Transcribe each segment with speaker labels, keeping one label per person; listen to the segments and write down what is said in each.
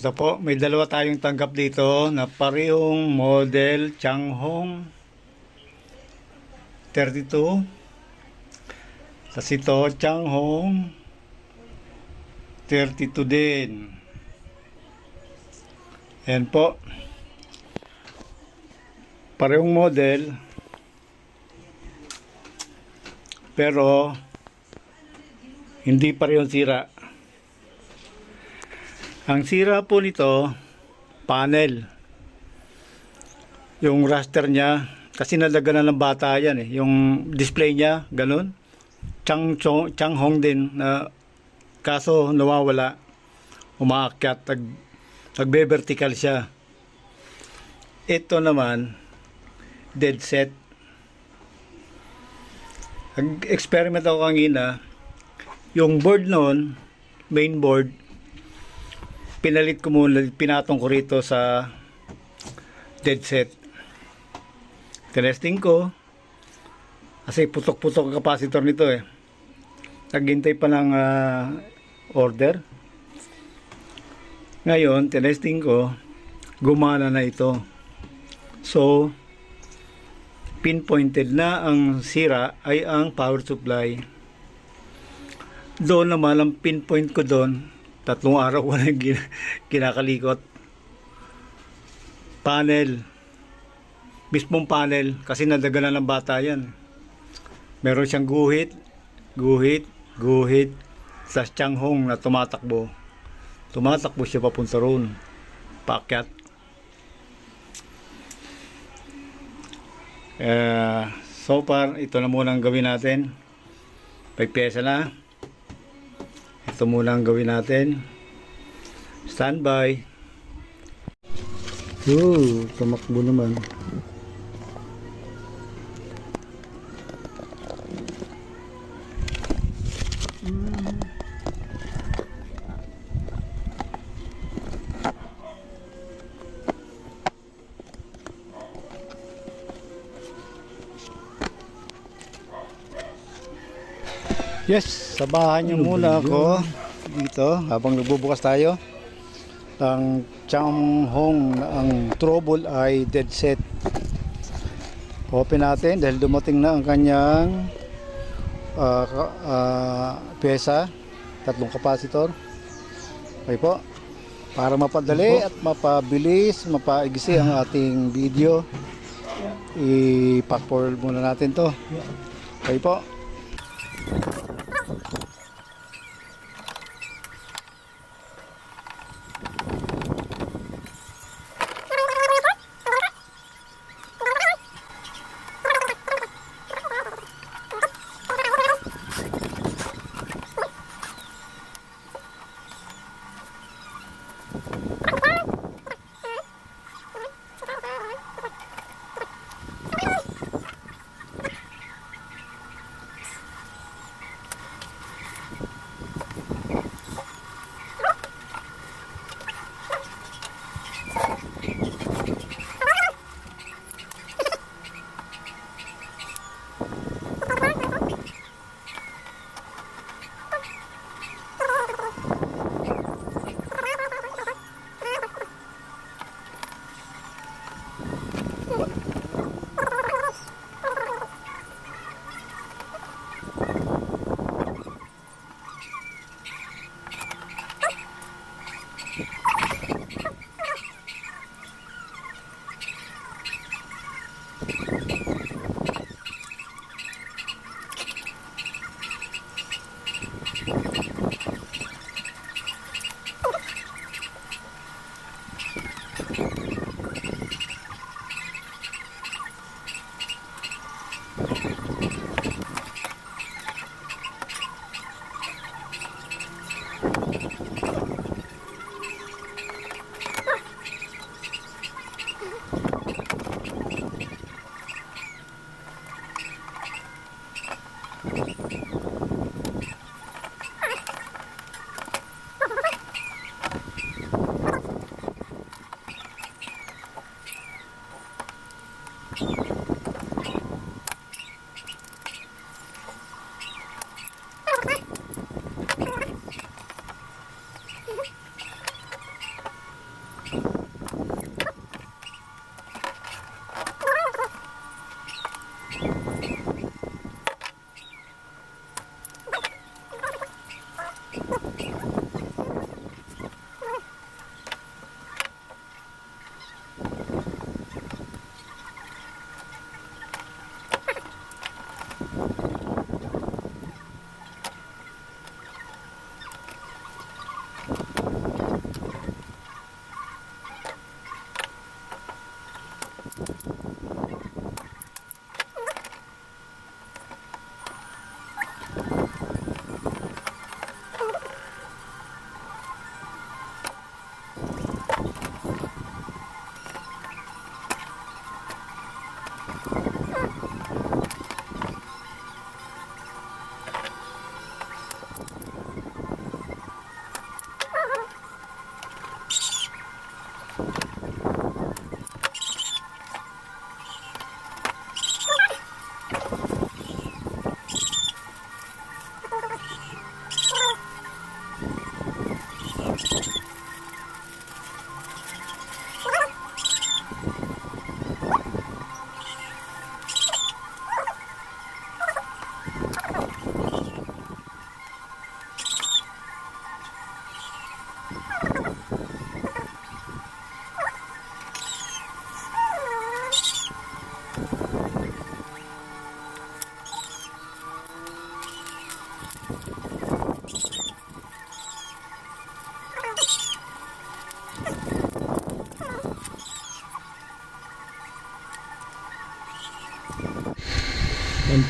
Speaker 1: Ito po, may dalawa tayong tanggap dito na parehong model Changhong 32. Tapos ito, Changhong 32 din. Ayan po. Parehong model. Pero, hindi parehong sira. Ang sira po nito, panel. Yung raster niya, kasi nalaganan ng bata yan eh. Yung display niya, ganun. Chang, chong, chang hong din na kaso nawawala. Umaakyat, nag, nagbe-vertical siya. Ito naman, dead set. Nag-experiment ako kanina. Yung board noon, main board, pinalit ko muna, pinatong ko rito sa dead set. Tinesting ko. Kasi putok-putok ang capacitor nito eh. Naghintay pa ng ah, order. Ngayon, tinesting ko, gumana na ito. So, pinpointed na ang sira ay ang power supply. Doon naman, ang pinpoint ko doon, tatlong araw ko na kinakalikot. Panel. Mismong panel. Kasi nadaganan ng bata yan. Meron siyang guhit, guhit, guhit. Sa Changhong na tumatakbo. Tumatakbo siya papunta roon. Paakyat. Eh, so far, ito na muna ang gawin natin. May pyesa na. Ito muna ang gawin natin. Standby. Ooh, tumakbo naman. Yes, sabahan niyo muna ako dito habang nagbubukas tayo. Ang Changhong na ang trouble ay dead set. Open natin dahil dumating na ang kanyang ka- ah, pyesa, tatlong capacitor. Okay po. Para mapadali at mapabilis, mapaigisi ang ating video, i-pack forward muna natin to. Okay po.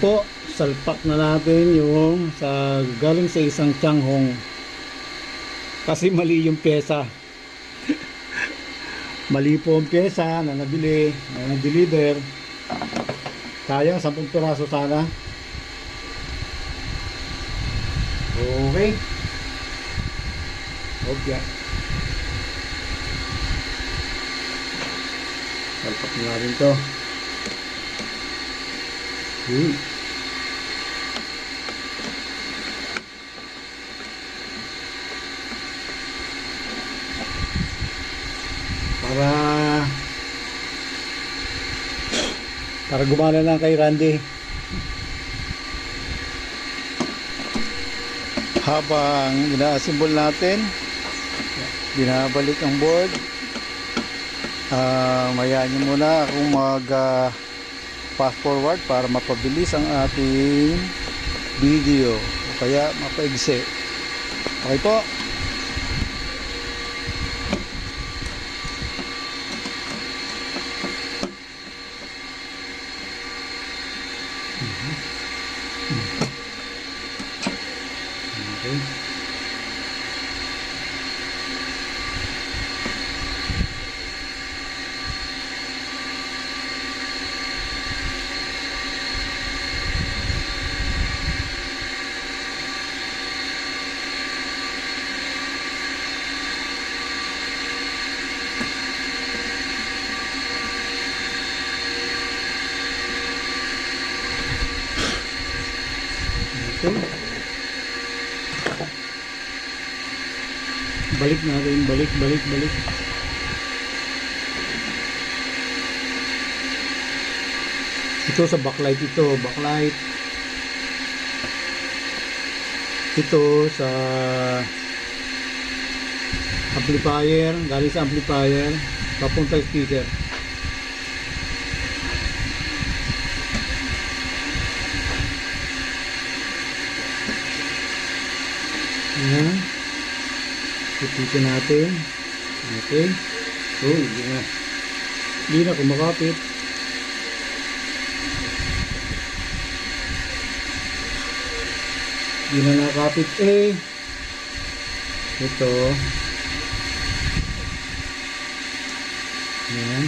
Speaker 1: Po, salpak na natin yung sa galing sa isang Changhong. Kasi mali yung pyesa. mali po ang pyesa na nabili, na na-deliver. Sayang, 10 piraso sana. Okay. Okay. Salpak na rin to. Para para gumana lang kay Randy. Habang ina-assemble natin, binabalik ang board. Ah, mayaan niyo muna akong mag ah, fast forward para mapabilis ang ating video o kaya mapaigsi. Okay po. Okay. Balik natin, balik, balik, balik. Ito sa backlight ito, backlight. Ito sa amplifier, galing sa amplifier, papunta speaker. Ayan. Pipitin natin. Okay. Oh, hindi na. Hindi na kumakapit. Hindi na nakapit eh. Ito. Ayan.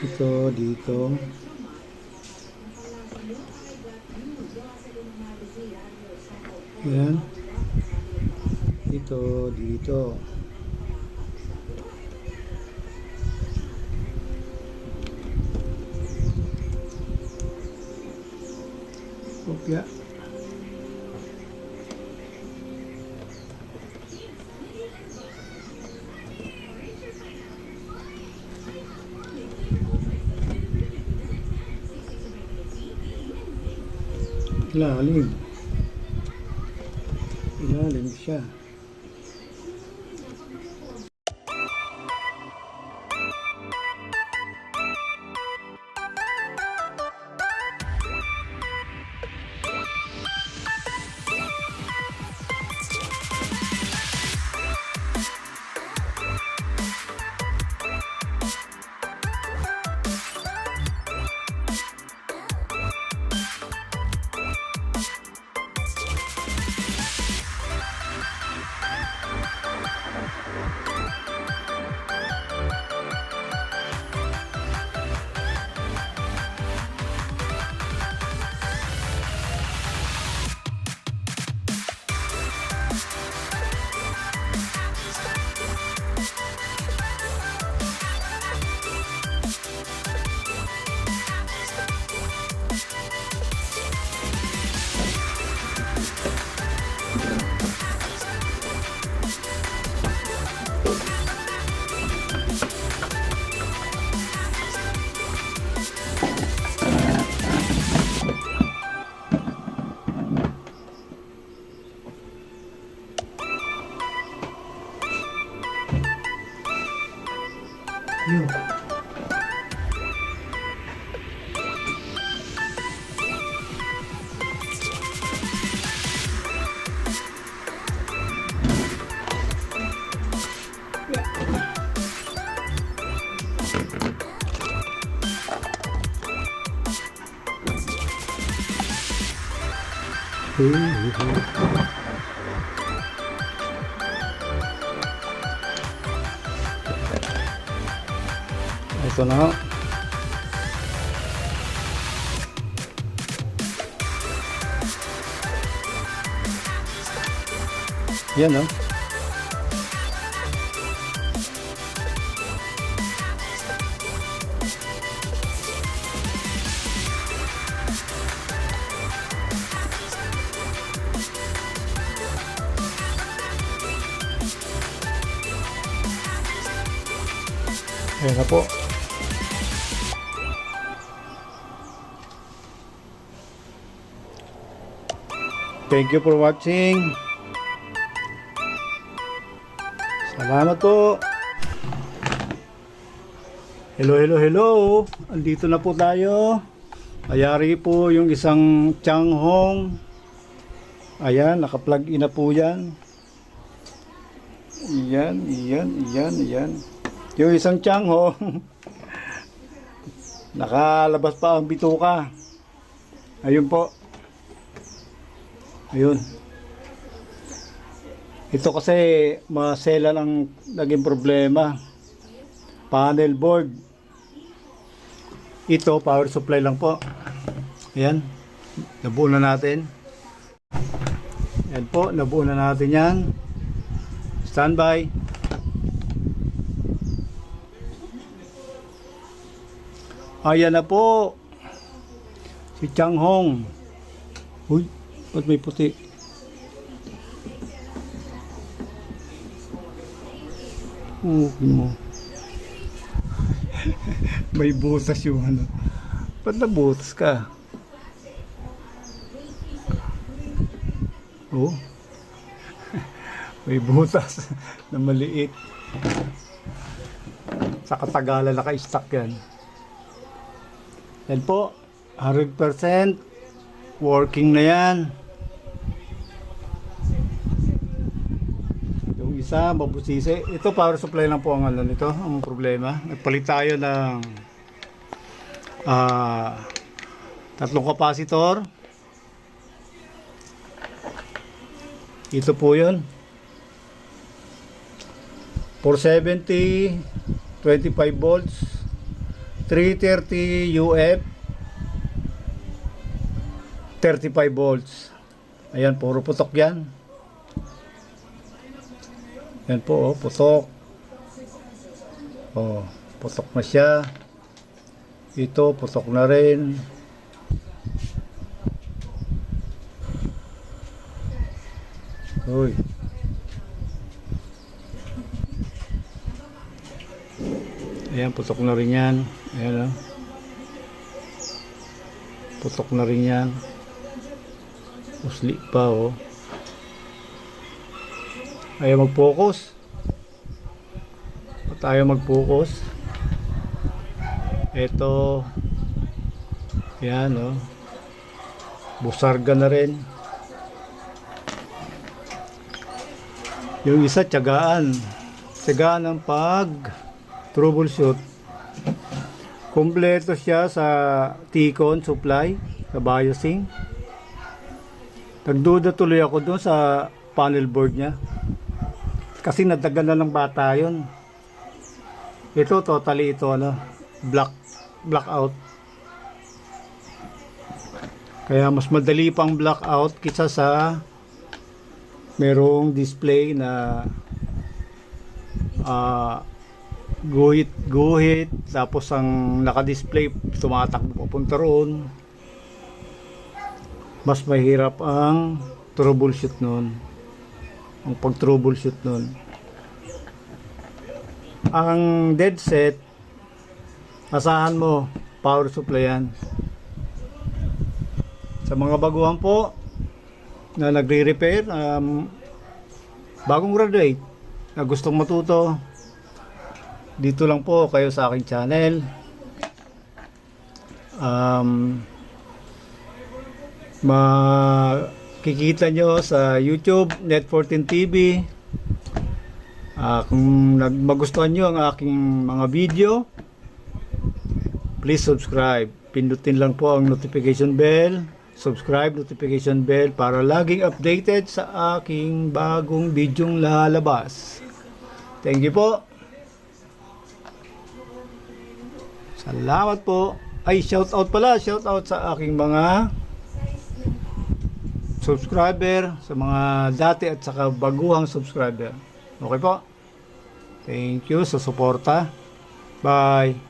Speaker 1: Ito dito. Ayan. Ito, dito. Kopya. Lalim. Ilalim siya. Ito na. Yan oh. Ayan na po. Thank you for watching. Salamat po. Hello, hello, hello. Andito na po tayo. Ayari po yung isang Changhong. Ayan, naka-plug in na po yan. Iyan, iyan, iyan, iyan. Yung isang Changhong. Nakalabas pa ang bituka. Ayun po. Ayun. Ito kasi masela lang naging problema. Panel board. Ito power supply lang po. Ayan. Nabuo na natin. Ayan po, nabuo na natin yan. Standby. Ayan na po. Si Chang Hong. Uy, ba't may puti? Okay mo. may butas yung ano. Ba't nabutas ka? Oh. may butas na maliit. Sa katagalan naka-stack yan. Yan po. 100% working na yan. Yung isa, mabusisi. Ito power supply lang po ang ano nito, ang problema. Nagpalit tayo ng ah tatlong kapasitor. Ito po yun. 470, 25 volts, 330 UF, 35 volts. Ayan, puro putok yan. Yan po, oh, putok. Oh, putok na siya. Ito, putok na rin. Uy. Ayan, putok na rin yan. Ayan, oh. Putok na rin yan. Usli pa, oh. Ayaw mag-focus. Ba't ayaw mag-focus? Ito. Yan, oh. Busarga na rin. Yung isa, tiyagaan. Tiyagaan ang pag troubleshoot. Kompleto siya sa T-Con supply, sa biosing. Nagduda tuloy ako doon sa panel board niya. Kasi nadagan na ng bata yun. Ito totally ito ano, black blackout. Kaya mas madali pang blackout kisa sa merong display na ah guhit guhit tapos ang naka-display tumatakbo papunta roon mas mahirap ang troubleshoot nun. Ang pag troubleshoot nun. Ang dead set asahan mo power supply yan. Sa mga baguhan po na nagre-repair um, bagong graduate na gustong matuto dito lang po kayo sa aking channel. Um, makikita nyo sa YouTube Net14 TV Ah, kung magustuhan nyo ang aking mga video please subscribe pindutin lang po ang notification bell subscribe, notification bell para laging updated sa aking bagong bidyong lalabas. Thank you po. Salamat po. Ay, shout out pala. Shout out sa aking mga subscriber, sa mga dati at saka baguhang subscriber. Okay po. Thank you sa suporta. Bye.